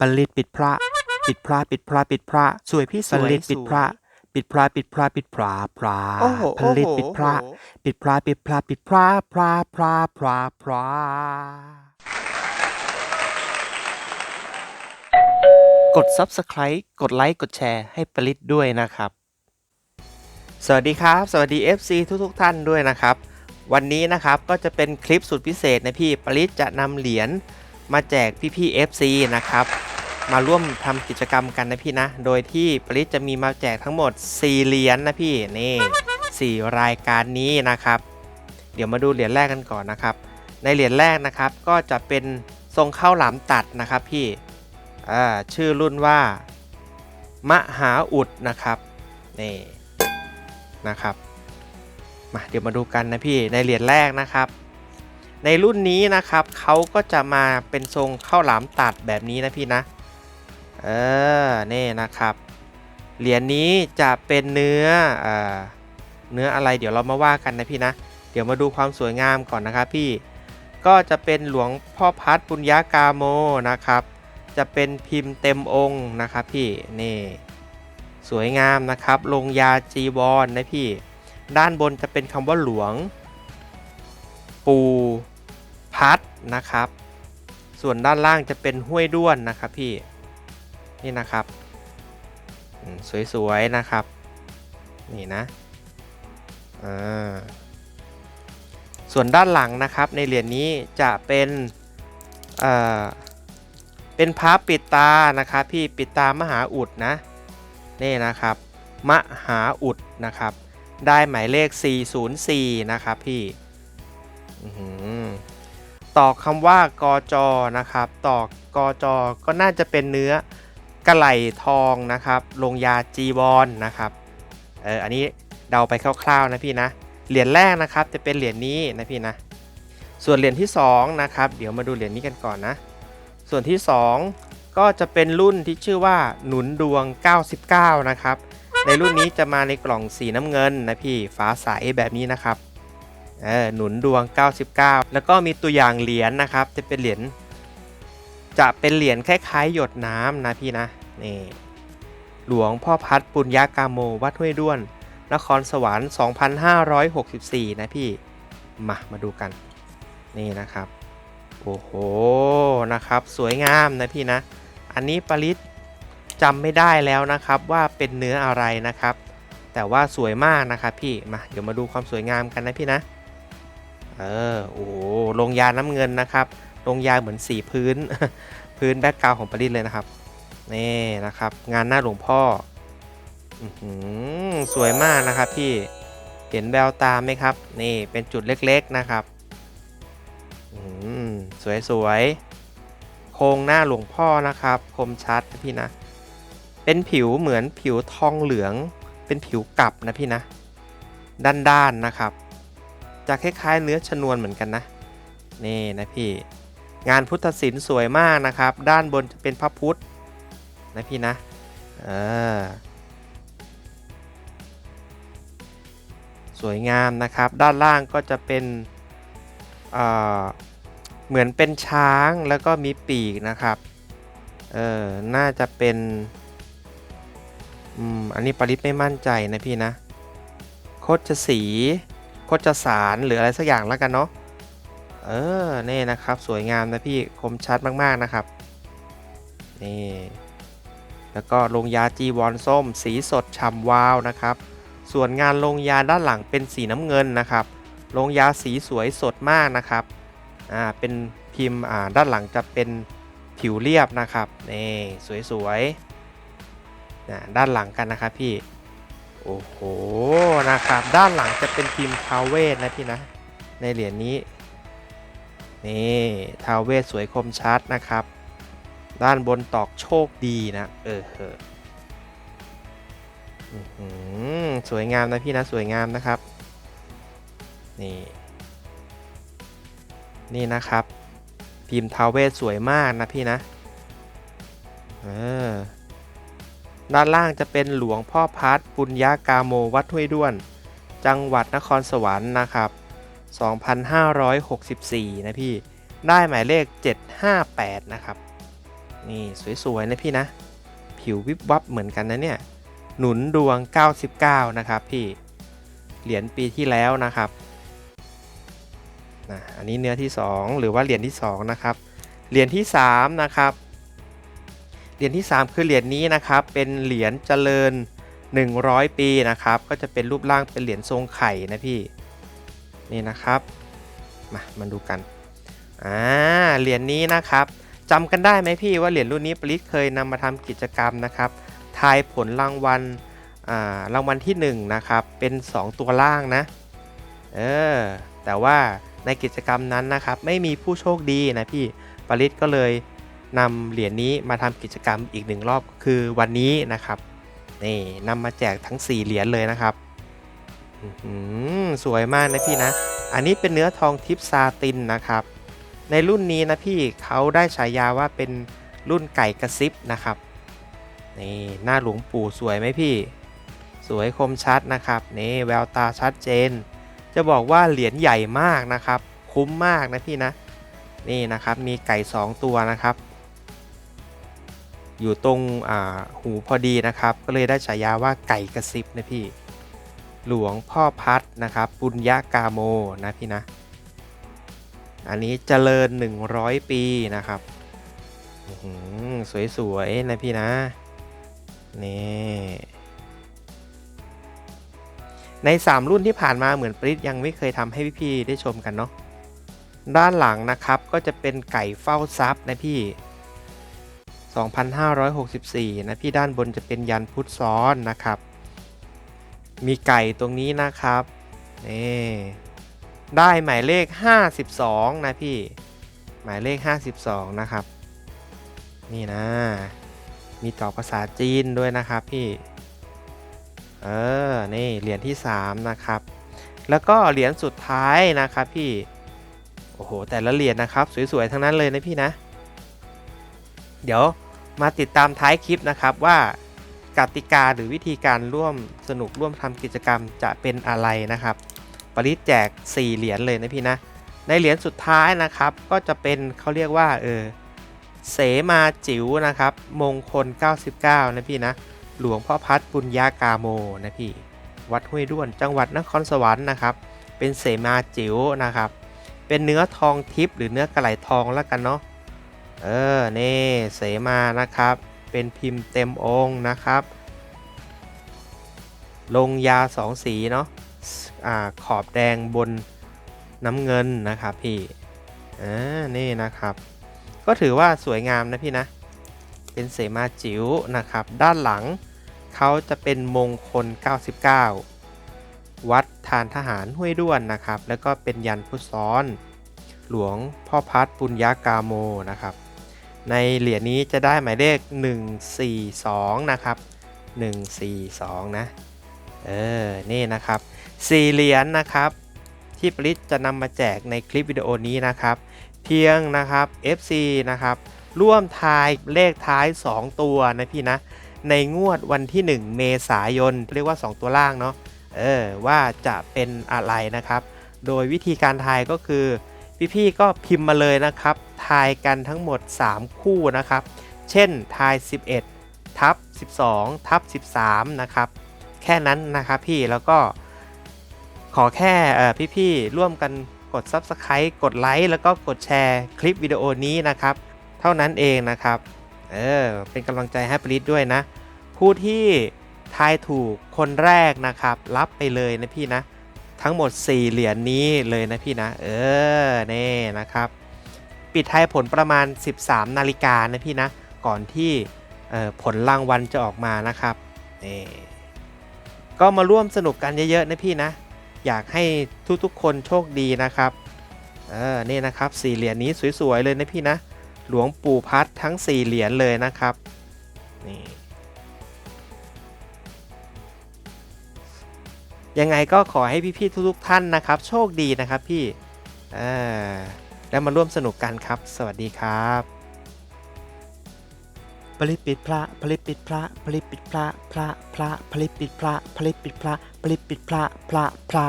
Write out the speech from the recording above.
ปลิดปิดพระ ปิดพระปิดพระปิดพระสวยพี่สปวยลิดปิดพระปิดพระปิดพระปิดพระพระโอ้โหผลิตปิดพระโอ้โหปิดพระปิดพระปิดพระพระพระพระพระกด Subscribe กดไลค์กดแชร์ให้ปลิดด้วยนะครับ สวัสดีครับ สวัสดี FC ทุกทุกๆท่านด้วยนะครับ วันนี้นะครับก็จะเป็นคลิปสุดพิเศษนะพี่ปริศจะนำเหรียญมาแจกพี่ๆ FC นะครับ มาร่วมทำกิจกรรมกันนะพี่นะ โดยที่ปริศจะมีมาแจกทั้งหมด 4 เหรียญนะพี่นี่ 4 รายการนี้นะครับ เดี๋ยวมาดูเหรียญแรกกันก่อนนะครับ ในเหรียญแรกนะครับก็จะเป็นทรงข้าวหลามตัดนะครับพี่ชื่อรุ่นว่า มหาอุดนะครับนี่นะครับมาเดี๋ยวมาดูกันนะพี่ในเหรียญแรกนะครับ ในรุ่นนี้นะครับเขาก็จะมาเป็นทรงข้าวหลามตัดแบบนี้นะพี่นะ เออ นี่นะครับ เหรียญนี้จะเป็นเนื้อเออเนื้ออะไรเดี๋ยวเรามาว่ากันนะพี่นะ เดี๋ยวมาดูความสวยงามก่อนนะครับพี่ ก็จะเป็นหลวงพ่อพัดปุญญากาโมนะครับ จะเป็นพิมพ์เต็มองค์นะครับพี่ นี่ สวยงามนะครับ ลงยาจีวรนนะพี่ ด้านบนจะเป็นคำว่าหลวง ปูพัดนะครับ ส่วนด้านล่างจะเป็นห้วยด้วนนะครับพี่ นี่นะครับสวยๆนะครับ นี่นะส่วนด้านหลังนะครับในเหรียญนี้จะเป็นเเป็นพระปิดตานะครับพี่ปิดตามหาอุดนะนี่นะครับ มหาอุดนะครับ ได้หมายเลข 404 นะครับพี่ต่อคำว่ากอจนะครับ ต่อกอจก็น่าจะเป็นเนื้อ กระไหลทองนะครับลงยาจีวรนนะครับเอออันนี้เดาไปคร่าวๆนะพี่นะเหรียญแรกนะครับจะเป็นเหรียญนี้นะพี่นะส่วนเหรียญที่2นะครับเดี๋ยวมาดูเหรียญนี้กันก่อนนะส่วนที่ 2 ก็จะเป็นรุ่นที่ชื่อว่าหนุนดวง 99 นะครับ ในรุ่นนี้จะมาในกล่องสีน้ำเงินนะพี่ฟ้าใสแบบนี้นะครับเออหนุนดวง 99 แล้วก็มีตัวอย่างเหรียญนะครับ จะเป็นเหรียญ จะเป็นเหรียญคล้ายๆ หยดน้ำนะพี่นะนี่หลวงพ่อพัดปุญญากาโมวัดห้วยด้วน นครสวรรค์ 2564 นะพี่ มา มาดูกัน นี่นะครับ โอ้โห นะครับ สวยงามนะพี่นะ อันนี้ปริศจำไม่ได้แล้วนะครับว่าเป็นเนื้ออะไรนะครับ แต่ว่าสวยมากนะครับพี่ มา เดี๋ยวมาดูความสวยงามกันนะพี่นะ เออ โอ้โหลงยาน้ำเงินนะครับ ลงยาเหมือนสีพื้น พื้นแบ็กกราวของปาริศเลยนะครับนี่นะครับ งานหน้าหลวงพ่ออสวยมากนะครับพี่เห็นแววตาไหมครับ นี่เป็นจุดเล็กๆนะครับสวยๆโครงหน้าหลวงพ่อนะครับ คมชัดนะพี่นะ เป็นผิวเหมือนผิวทองเหลือง เป็นผิวกลับนะพี่นะ ด้านๆนะครับจะคล้ายๆเนื้อชนวนเหมือนกันนะ นี่นะพี่ งานพุทธศิลป์สวยมากนะครับ ด้านบนจะเป็นพระพุทธนะพี่นะเออสวยงามนะครับ ด้านล่างก็จะเป็นเเหมือนเป็นช้างแล้วก็มีปีกนะครับ เออน่าจะเป็น อืม อันนี้ปริศไม่มั่นใจนะพี่นะ โคจสี โคจสารหรืออะไรสักอย่างแล้วกันเนาะ เออนี่นะครับสวยงามนะพี่คมชัดมากๆนะครับ นี่แล้วก็ลงยาจีวรส้ม สีสดฉ่ำวาวนะครับ ส่วนงานลงยาด้านหลังเป็นสีน้ำเงินนะครับ ลงยาสีสวยสดมากนะครับอ่าเป็นพิมพ์อ่าด้านหลังจะเป็นผิวเรียบนะครับนี่สวยๆนะด้านหลังกันนะครับพี่โอ้โหนะครับ ด้านหลังจะเป็นพิมพ์ทาวเวสนะพี่นะในเหรียญนี้ นี่ทาวเวสสวยคมชัดนะครับ ด้านบนตอกโชคดีนะ เออเอะอื้อหือสวยงามนะพี่นะสวยงามนะครับ นี่ นี่นะครับ พิมพ์ทาวเวสสวยมากนะพี่นะ เออ ด้านล่างจะเป็นหลวงพ่อพัดปุญญากาโมวัดห้วยด้วน จังหวัดนครสวรรค์นะครับ 2564 นะพี่ ได้หมายเลข 758 นะครับ นี่สวย ๆ นะพี่นะ ผิววิบวับเหมือนกันนะเนี่ย หนุนดวง 99 นะครับพี่ เหรียญปีที่แล้วนะครับนะอันนี้เนื้อที่ 2 หรือว่าเหรียญที่ 2 นะครับ เหรียญที่ 3 นะครับ เหรียญที่ 3 คือเหรียญนี้นะครับ เป็นเหรียญเจริญ 100 ปีนะครับ ก็จะเป็นรูปร่างเป็นเหรียญทรงไข่นะพี่ นี่นะครับมามาดูกันอ่าเหรียญนี้นะครับจำกันได้ไหมพี่ว่าเหรียญรุ่นนี้ปริศเคยนำมาทำกิจกรรมนะครับทายผลรางวัลอ่ารางวัลที่1นะครับเป็น 2 ตัวล่างนะเออแต่ว่าในกิจกรรมนั้นนะครับไม่มีผู้โชคดีนะพี่ปริศก็เลยนำเหรียญนี้มาทำกิจกรรมอีกหนึ่งรอบคือวันนี้นะครับนี่นำมาแจกทั้ง 4 เหรียญเลยนะครับ สวยมากนะพี่นะ อันนี้เป็นเนื้อทองทิพซาตินนะครับ ในรุ่นนี้นะพี่เขาได้ฉายาว่าเป็นรุ่นไก่กระซิบนะครับ นี่หน้าหลวงปู่สวยไหมพี่ สวยคมชัดนะครับนี่แววตาชัดเจน จะบอกว่าเหรียญใหญ่มากนะครับ คุ้มมากนะพี่นะ นี่นะครับมีไก่ 2 ตัวนะครับ อยู่ตรงหูพอดีนะครับ ก็เลยได้ฉายาว่าไก่กระซิบนะพี่ หลวงพ่อพัดนะครับปุญญากาโมนะพี่นะ อันนี้เจริญ 100 ปีนะครับสวยๆนะพี่นะนี่ใน 3 รุ่นที่ผ่านมาเหมือนปริศยังไม่เคยทำให้พี่ๆได้ชมกันเนาะด้านหลังนะครับก็จะเป็นไก่เฝ้าทรัพย์นะพี่ 2564 นะพี่ด้านบนจะเป็นยันพุทธซ้อนนะครับ มีไก่ตรงนี้นะครับนี่ได้หมายเลข 52 นะพี่ หมายเลข 52 นะครับ นี่นะ มีต่อภาษาจีนด้วยนะครับพี่ เออ นี่เหรียญที่ 3 นะครับ แล้วก็เหรียญสุดท้ายนะครับพี่ โอ้โห แต่ละเหรียญนะครับ สวยๆ ทั้งนั้นเลยนะพี่นะ เดี๋ยวมาติดตามท้ายคลิปนะครับว่า กติกาหรือวิธีการร่วมสนุกร่วมทำกิจกรรมจะเป็นอะไรนะครับ ปริศแจก 4 เหรียญเลยนะพี่นะ ในเหรียญสุดท้ายนะครับก็จะเป็นเขาเรียกว่าเออเสมาจิ๋วนะครับ มงคล 99 นะพี่นะ หลวงพ่อพัดปุญญากาโมนะพี่ วัดห้วยด้วนจังหวัดนครสวรรค์นะครับ เป็นเสมาจิ๋วนะครับ เป็นเนื้อทองทิพย์หรือเนื้อกระไหลทองแล้วกันเนาะ เออ นี่เสมานะครับ เป็นพิมพ์เต็มองค์นะครับ ลงยาสองสีเนาะอ่าขอบแดงบนน้ำเงินนะครับพี่อ่านี่นะครับ ก็ถือว่าสวยงามนะพี่นะ เป็นเสมาจิ๋วนะครับ ด้านหลังเขาจะเป็นมงคล 99 วัดทานทหารห้วยด้วนนะครับ แล้วก็เป็นยันพุทซ้อน หลวงพ่อพัดปุญญากาโมนะครับ ในเหรียญนี้จะได้หมายเลข 142 นะครับ 142 นะ เออ นี่นะครับ4เหรียญนะครับ ที่ปริศจะนำมาแจกในคลิปวิดีโอนี้นะครับ เพียงนะครับ FC นะครับ ร่วมทายเลขท้าย 2 ตัวนะพี่นะ ในงวดวันที่ 1 เมษายน เรียกว่า 2 ตัวล่างเนาะ เออ ว่าจะเป็นอะไรนะครับ โดยวิธีการทายก็คือ พี่ๆก็พิมพ์มาเลยนะครับายกันทั้งหมด 3 คู่นะครับ เช่นทาย 11 ทับ 12 ทับ 13 นะครับ แค่นั้นนะครับพี่แล้วก็ขอแค่เอ่พี่ๆร่วมกันกด Subscribe กดไลค์แล้วก็กดแชร์คลิปวิดีโอนี้นะครับ เท่านั้นเองนะครับ เออ เป็นกำลังใจให้ปริศด้วยนะ ผู้ที่ทายถูกคนแรกนะครับ รับไปเลยนะพี่นะ ทั้งหมด 4 เหรียญนี้เลยนะพี่นะ เออเน่นะครับ ปิดท้ายผลประมาณ 13 นาฬิกานะพี่นะ ก่อนที่ผลรางวัลจะออกมานะครับนี่ก็มาร่วมสนุกกันเยอะ ๆ นะพี่นะ อยากให้ทุกๆคนโชคดีนะครับเออนี่นะครับ4เหรียญนี้สวย ๆ เลยนะพี่นะ หลวงปู่พัดทั้ง4เหรียญเลยนะครับนี่ยังไงก็ขอให้พี่ ๆ ทุก ๆ ท่านนะครับ โชคดีนะครับพี่อ่า แล้วมาร่วมสนุกกันครับ สวัสดีครับผลิตปิดพระผลิตปิดพระผลิตปิดพระพระพระผลิตปิดพระผลิตปิดพระผลิตปิดพระพระพระ